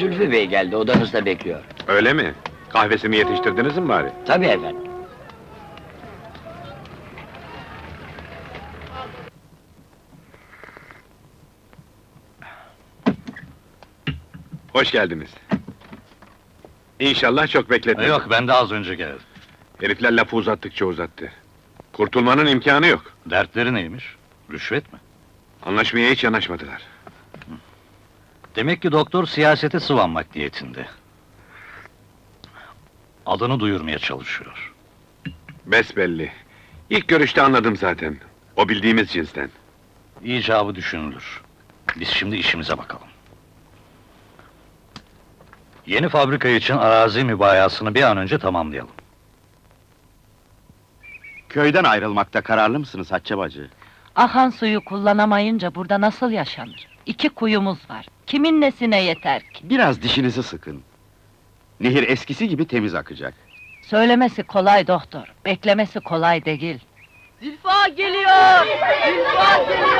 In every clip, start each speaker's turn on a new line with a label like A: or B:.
A: Zülfü Bey geldi, odanızda bekliyor.
B: Öyle mi? Kahvesini yetiştirdiniz mi bari?
A: Tabii efendim.
B: Hoş geldiniz. İnşallah çok bekletmedim.
C: Yok, ben de az önce geldim.
B: Herifler lafı uzattıkça uzattı. Kurtulmanın imkanı yok.
C: Dertleri neymiş? Rüşvet mi?
B: Anlaşmaya hiç yanaşmadılar.
C: Demek ki doktor siyasete sıvanmak niyetinde. Adını duyurmaya çalışıyor.
B: Besbelli. İlk görüşte anladım zaten. O bildiğimiz cinsten.
C: İcabı düşünülür. Biz şimdi işimize bakalım. Yeni fabrika için arazi mübayasını bir an önce tamamlayalım.
D: Köyden ayrılmakta kararlı mısınız Hatice bacı?
E: Akan suyu kullanamayınca burada nasıl yaşanır? İki kuyumuz var. Kimin nesine yeter ki?
D: Biraz dişinizi sıkın. Nehir eskisi gibi temiz akacak.
E: Söylemesi kolay doktor, beklemesi kolay değil. Zülfa geliyor! Zülfa geliyor!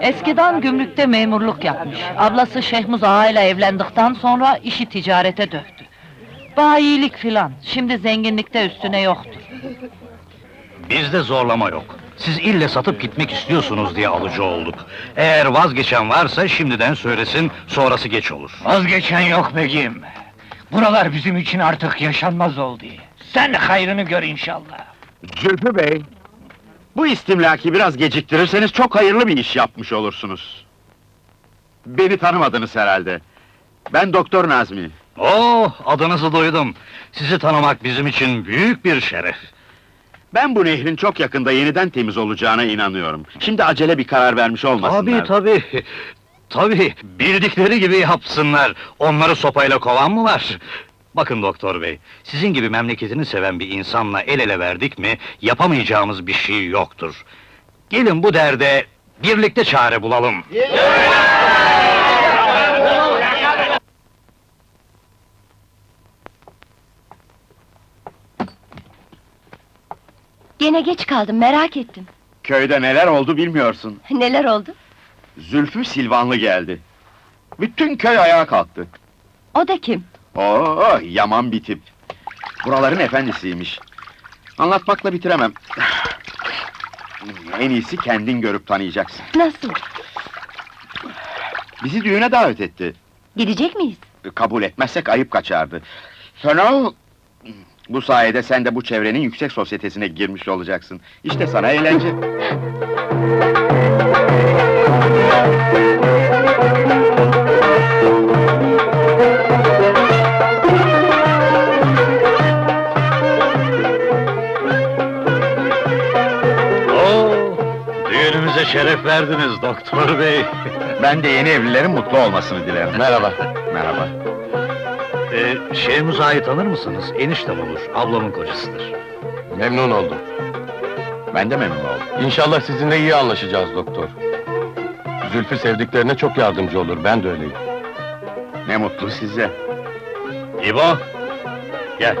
E: Eskiden gümrükte memurluk yapmış. Ablası Şehmuz Ağa ile evlendikten sonra işi ticarete döktü. Bayilik filan. Şimdi zenginlikte üstüne yoktur.
C: Bizde zorlama yok. Siz ille satıp gitmek istiyorsunuz diye alıcı olduk. Eğer vazgeçen varsa şimdiden söylesin, sonrası geç olur.
F: Vazgeçen yok begim. Buralar bizim için artık yaşanmaz oldu. Sen hayrını gör inşallah.
D: Zülfü Bey! Bu istimlaki biraz geciktirirseniz çok hayırlı bir iş yapmış olursunuz. Beni tanımadınız herhalde. Ben Doktor Nazmi.
C: Oh, adınızı duydum. Sizi tanımak bizim için büyük bir şeref.
D: Ben bu nehrin çok yakında yeniden temiz olacağına inanıyorum. Şimdi acele bir karar vermiş olmasınlar.
C: Tabii tabii. Tabii, bildikleri gibi yapsınlar. Onları sopayla kovan mı var? Bakın doktor bey, sizin gibi memleketini seven bir insanla el ele verdik mi, yapamayacağımız bir şey yoktur. Gelin bu derde birlikte çare bulalım.
G: Gene geç kaldım, merak ettim.
D: Köyde neler oldu bilmiyorsun.
G: Neler oldu?
D: Zülfü Silvanlı geldi. Bütün köy ayağa kalktı.
G: O da kim?
D: Oo, yaman bir tip. Buraların efendisiymiş. Anlatmakla bitiremem. En iyisi kendin görüp tanıyacaksın.
G: Nasıl?
D: Bizi düğüne davet etti.
G: Gidecek miyiz?
D: Kabul etmezsek ayıp kaçardı. Fena... Bu sayede sen de bu çevrenin yüksek sosyetesine girmiş olacaksın. İşte sana eğlence.
C: doktor bey.
D: Ben de yeni evlilerin mutlu olmasını dilerim. Merhaba. Merhaba.
C: Ee, Şehmuz Ağa'yı tanır mısınız? Eniştem olur, ablamın kocasıdır.
H: Memnun oldum.
D: Ben de memnun oldum.
H: İnşallah sizinle iyi anlaşacağız doktor. Zülfü sevdiklerine çok yardımcı olur, ben de öyleyim.
D: Ne mutlu size.
C: İbo, gel.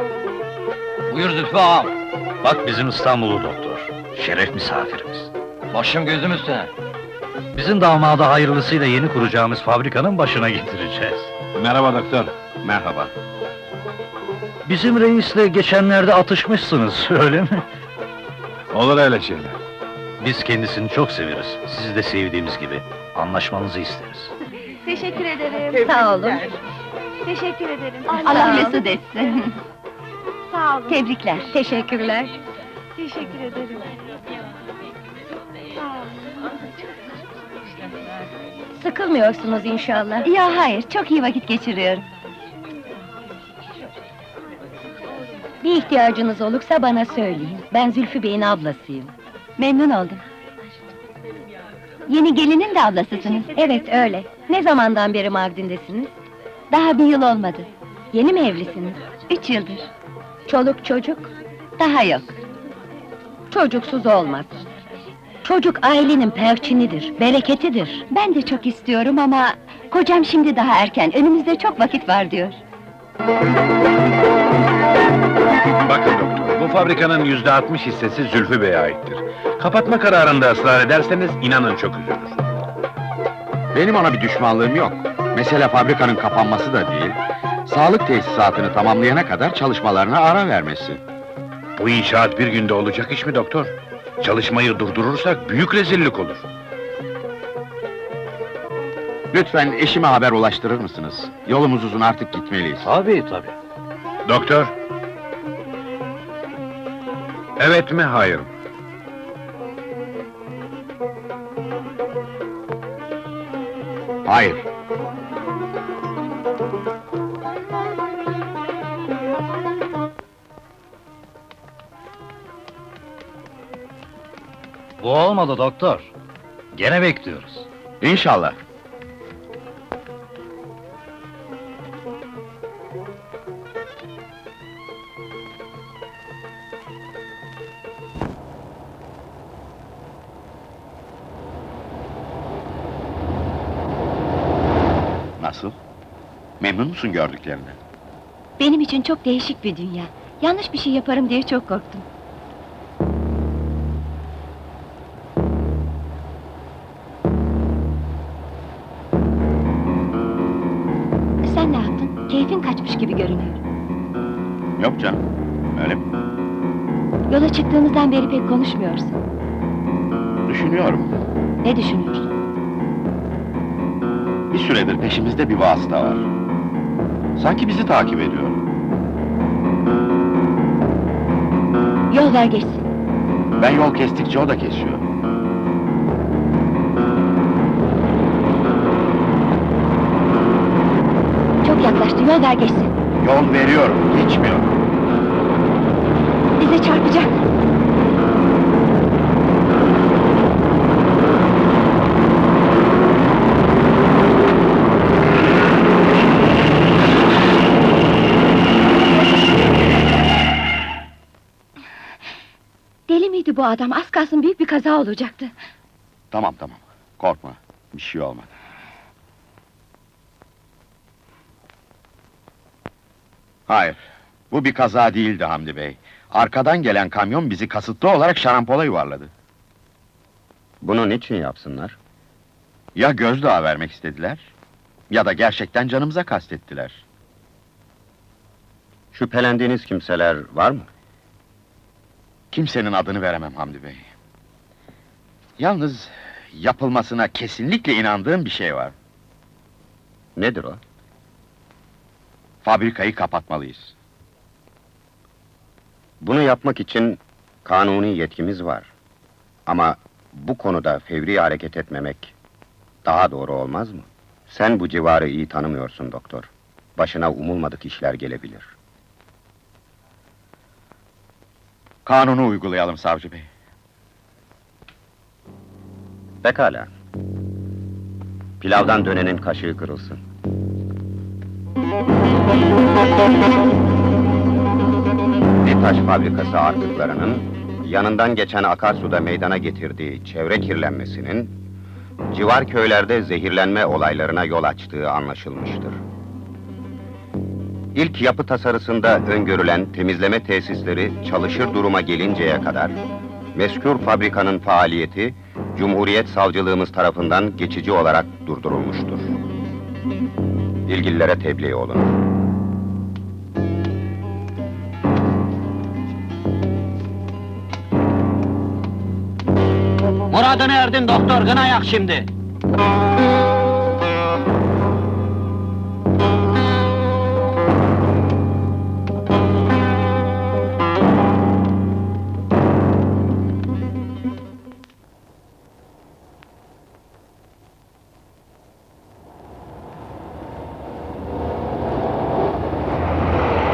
F: Buyur Zülfü ağam.
C: Bak bizim İstanbul'u doktor. Şeref misafirimiz.
F: Başım gözüm üstüne.
C: Bizim damada hayırlısıyla yeni kuracağımız fabrikanın başına getireceğiz.
H: Merhaba doktor.
D: Merhaba.
C: Bizim reisle geçenlerde atışmışsınız, öyle mi?
H: Olur öyle şeyler.
C: Biz kendisini çok severiz. Sizi de sevdiğimiz gibi. Anlaşmanızı isteriz.
G: Teşekkür ederim. Sağ olun. Teşekkür ederim. Allah mesut etsin. Sağ olun. Tebrikler. Teşekkürler. Teşekkür ederim. Sıkılmıyorsunuz inşallah. Ya hayır, çok iyi vakit geçiriyorum. Bir ihtiyacınız olursa bana söyleyin. Ben Zülfü Bey'in ablasıyım. Memnun oldum. Yeni gelinin de ablasısınız. Evet, öyle. Ne zamandan beri Mardin'desiniz? Daha bir yıl olmadı. Yeni mi evlisiniz? Üç yıldır. Çoluk çocuk? Daha yok. Çocuksuz olmaz. Çocuk ailenin perçinidir, bereketidir. Ben de çok istiyorum ama... Kocam şimdi daha erken, önümüzde çok vakit var diyor.
B: Bakın doktor, bu fabrikanın yüzde altmış hissesi Zülfü Bey'e aittir. Kapatma kararında ısrar ederseniz inanın çok üzülür.
D: Benim ona bir düşmanlığım yok. Mesele fabrikanın kapanması da değil. Sağlık tesisatını tamamlayana kadar çalışmalarına ara vermesi.
B: Bu inşaat bir günde olacak iş mi doktor? Çalışmayı durdurursak büyük rezillik olur.
D: Lütfen eşime haber ulaştırır mısınız? Yolumuz uzun artık gitmeliyiz.
C: Tabii tabii.
B: Doktor. Evet mi, hayır mı?
D: Hayır.
C: Bu olmadı doktor. Gene bekliyoruz.
D: İnşallah. Nasıl? Memnun musun gördüklerinden?
G: Benim için çok değişik bir dünya. Yanlış bir şey yaparım diye çok korktum.
D: Yok canım. Öyle mi?
G: Yola çıktığımızdan beri pek konuşmuyorsun.
D: Düşünüyorum.
G: Ne düşünüyorsun?
D: Bir süredir peşimizde bir vasıta var. Sanki bizi takip ediyor.
G: Yol ver geçsin.
D: Ben yol kestikçe o da kesiyor.
G: Çok yaklaştı, yol ver geçsin.
D: Yol veriyorum, geçmiyor.
G: Bize çarpacak. Deli miydi bu adam? Az kalsın büyük bir kaza olacaktı.
D: Tamam tamam, korkma. Bir şey olmadı. Hayır, bu bir kaza değildi Hamdi Bey. Arkadan gelen kamyon bizi kasıtlı olarak şarampola yuvarladı.
I: Bunu niçin yapsınlar?
D: Ya gözdağı vermek istediler, ya da gerçekten canımıza kastettiler.
I: Şüphelendiğiniz kimseler var mı?
D: Kimsenin adını veremem Hamdi Bey. Yalnız yapılmasına kesinlikle inandığım bir şey var.
I: Nedir o?
D: Fabrikayı kapatmalıyız.
I: Bunu yapmak için kanuni yetkimiz var. Ama bu konuda fevri hareket etmemek daha doğru olmaz mı? Sen bu civarı iyi tanımıyorsun doktor. Başına umulmadık işler gelebilir.
D: Kanunu uygulayalım savcı bey.
I: Pekala. Pilavdan dönenin kaşığı kırılsın. Netaş fabrikası artıklarının yanından geçen akarsuda meydana getirdiği çevre kirlenmesinin civar köylerde zehirlenme olaylarına yol açtığı anlaşılmıştır. İlk yapı tasarısında öngörülen temizleme tesisleri çalışır duruma gelinceye kadar meskür fabrikanın faaliyeti Cumhuriyet Savcılığımız tarafından geçici olarak durdurulmuştur. İlgililere tebliğ olun.
A: Muradına erdin doktor, gına yak şimdi.